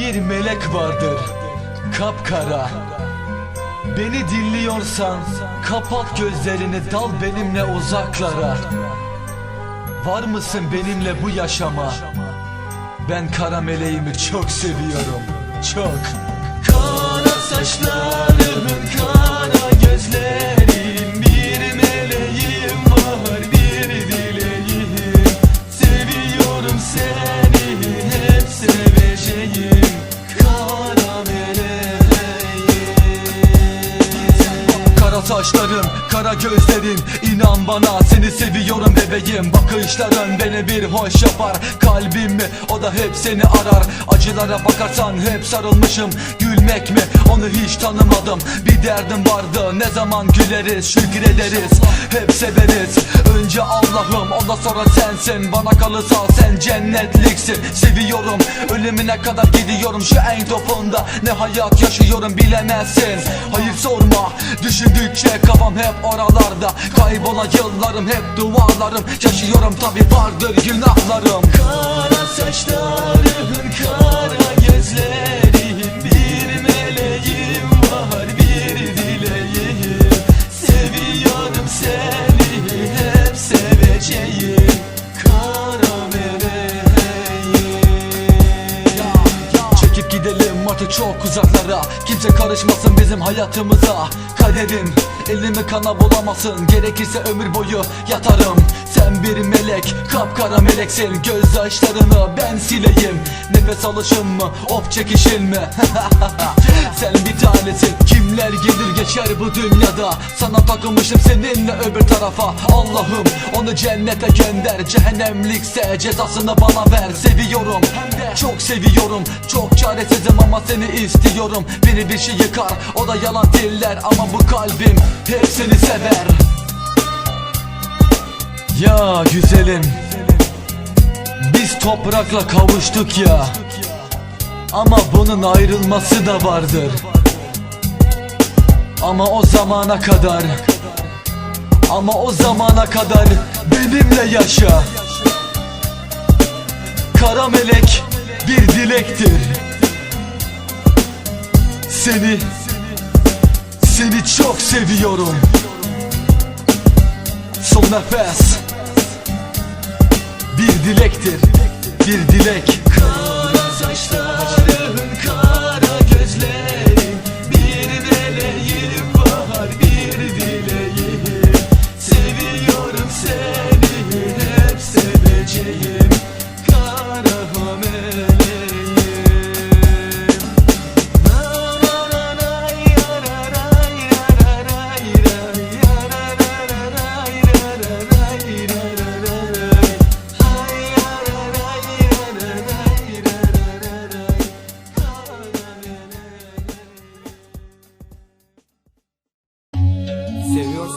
Bir melek vardır kapkara. Beni dinliyorsan kapat gözlerini dal benimle uzaklara. Var mısın benimle bu yaşama? Ben kara meleğimi çok seviyorum çok. Kara saçlarımın kara gözlerim Kara kara gözlerin inan bana seni seviyorum bebeğim. Bakışların beni bir hoş yapar Kalbimi o da hep seni arar. Acılara bakarsan hep sarılmışım Gülmek mi? Onu hiç tanımadım. Bir derdim vardı. Ne zaman güleriz? Şükrederiz hep severiz. Önce Allah'ım ondan sonra sensin. Bana kalırsa sen cennetliksin. Seviyorum. Ölümüne kadar gidiyorum. Şu en topunda ne hayat yaşıyorum bilemezsin. Hayır sorma. Düşündükçe kafam hep oralarda. Kaybolan yıllarım hep duvarlarım. Yaşıyorum tabi vardır günahlarım. Kara çok uzaklara. Kimse karışmasın bizim hayatımıza. Kaderim elimi kana bulamasın Gerekirse ömür boyu yatarım. Sen bir melek kapkara meleksin. Gözyaşlarını ben sileyim. Nefes alışın mı of çekişin mi? Sen bir tanesin. Kimler gelir geçer bu dünyada? Sana takılmışım seninle öbür tarafa. Allah'ım onu cennete gönder. Cehennemlikse cezasını bana ver. Seviyorum. Çok seviyorum. Çok çaresizim ama seni istiyorum. Beni bir şey yıkar o da yalan diller Ama bu kalbim hep seni sever. Ya güzelim. Biz toprakla kavuştuk ya. Ama bunun ayrılması da vardır. Ama o zamana kadar. Ama o zamana kadar benimle yaşa. Kara melek bir dilektir. Seni Seni çok seviyorum. Son nefes. Bir dilektir Bir dilek. Kara saçların kara gözlerin. Bir meleğim var bir dileğim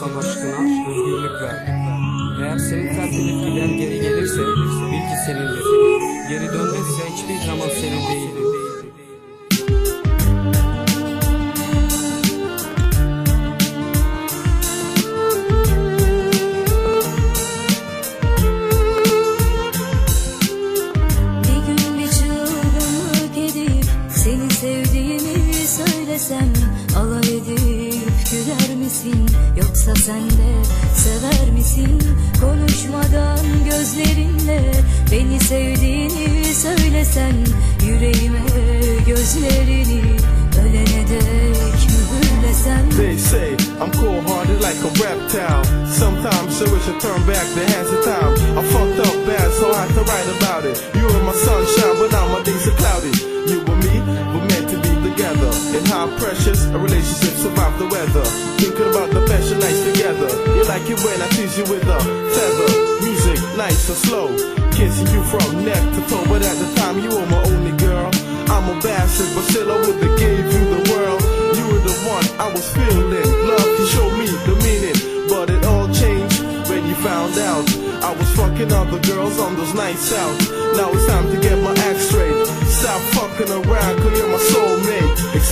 aşkına özgürlük ver. Eğer senin kalbin etkiler geri gelirse bil ki senindir. Geri dönmezse hiçbir zaman senin değildir. Yoksa sen de sever misin konuşmadan gözlerinle beni sevdiğini söylesen yüreğime gözlerini ölene dek mühürlesem They say I'm cold hearted like a reptile. Sometimes I wish I turned back the hands of time. I fucked up bad, so I had to write about it. And precious a relationship survived the weather. Thinking about the fashion nights together. You like it when I tease you with a feather. Music nice and slow. Kissing you from neck to toe, but at the time you were my only girl. I'm a bastard, but still I would've gave you the world. You were the one I was feeling. Love, you showed me the meaning, but it all changed when you found out I was fucking other girls on those nights out. Now it's time to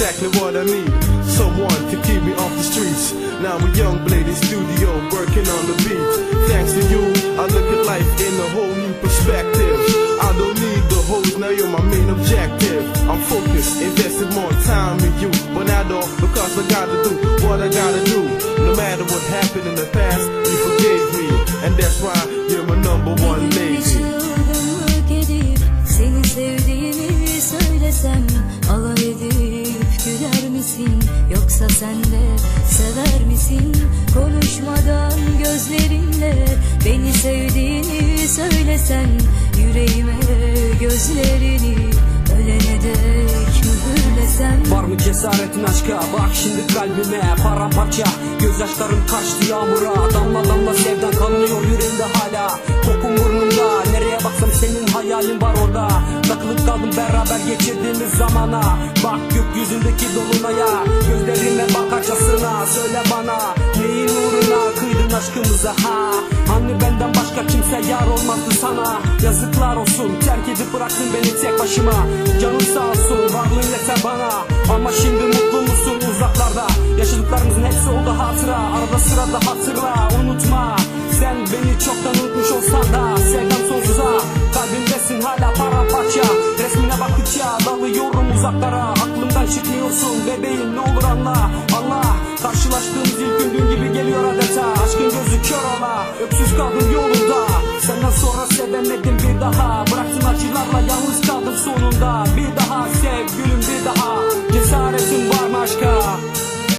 Exactly what I need. Someone to keep me off the streets. Now I'm a young blade in studio, working on the beat. Thanks to you, I look at life in a whole new perspective. I don't need the hoes, now you're my main objective. I'm focused, invested more time in you. But now though, because I gotta do what I gotta do. No matter what happened in the past, yoksa sen de sever misin? Konuşmadan gözlerinle beni sevdiğini söylesen Yüreğime gözlerini ölene dek mühürlesem Var mı cesaretin aşka? Bak şimdi kalbime Paramparça. Gözyaşlarım kaçtı yağmura. Damla damla sevdan kanıyor yüreğimde hala. Kokun nereye baksam senin hayalin var orada. Takılıp kaldım beraber geçirdiğimiz zamana. Bak gökyüzündeki dolunaya Gözlerime bakarcasına Söyle bana neyin uğruna kıydın aşkımıza ha? Hani benden başka kimse yar olmazdı sana? Yazıklar olsun terk edip bıraktın beni tek başıma. Canım sağ olsun varlığın yeter bana. Ama şimdi mutlu musun uzaklarda? Yaşadıklarımızın hepsi oldu hatıra. Arada sırada hatırla unutma. Sen beni çoktan unutmuş uzaklara Aklımdan çıkmıyorsun bebeğim ne olur anla. Allah Karşılaştığımız ilk gün dün gibi geliyor adeta